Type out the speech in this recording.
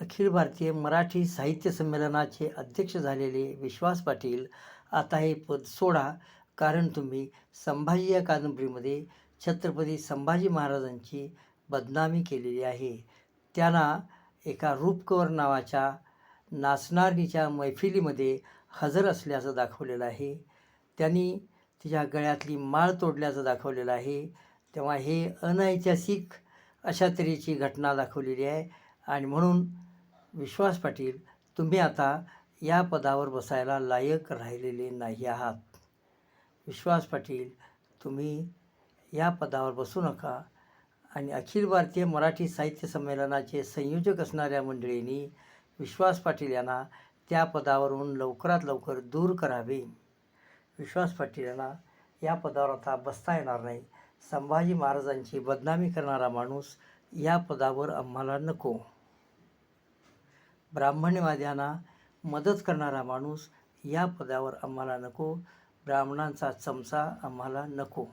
अखिल भारतीय मराठी साहित्य संमेलनाचे अध्यक्ष झालेले विश्वास पाटील आता हे पद सोडा कारण तुम्ही संभाजी या कादंबरीमध्ये छत्रपती संभाजी महाराजांची बदनामी केलेली आहे. त्यांना एका रूपकवर नावाच्या नाचणारणीच्या मैफिलीमध्ये हजर असल्याचं दाखवलेलं आहे. त्यांनी तिच्या गळ्यातली माळ तोडल्याचं दाखवलेलं आहे. तेव्हा हे अनैतिहासिक अशा तऱ्हेची घटना दाखवलेली आहे आणि म्हणून विश्वास पाटील तुम्ही आता या पदावर बसायला लायक राहिलेले नाही आहात. विश्वास पाटील तुम्ही या पदावर बसू नका आणि अखिल भारतीय मराठी साहित्य संमेलनाचे संयोजक असणाऱ्या मंडळींनी विश्वास पाटील यांना त्या पदावरून लवकरात लवकर दूर करावे. विश्वास पाटील यांना या पदावर आता बसता येणार नाही. संभाजी महाराजांची बदनामी करणारा माणूस या पदावर आम्हाला नको. ब्राह्मण्यवाद्यांना मदत करणारा माणूस या पदावर आम्हाला नको. ब्राह्मणांचा चमचा आम्हाला नको.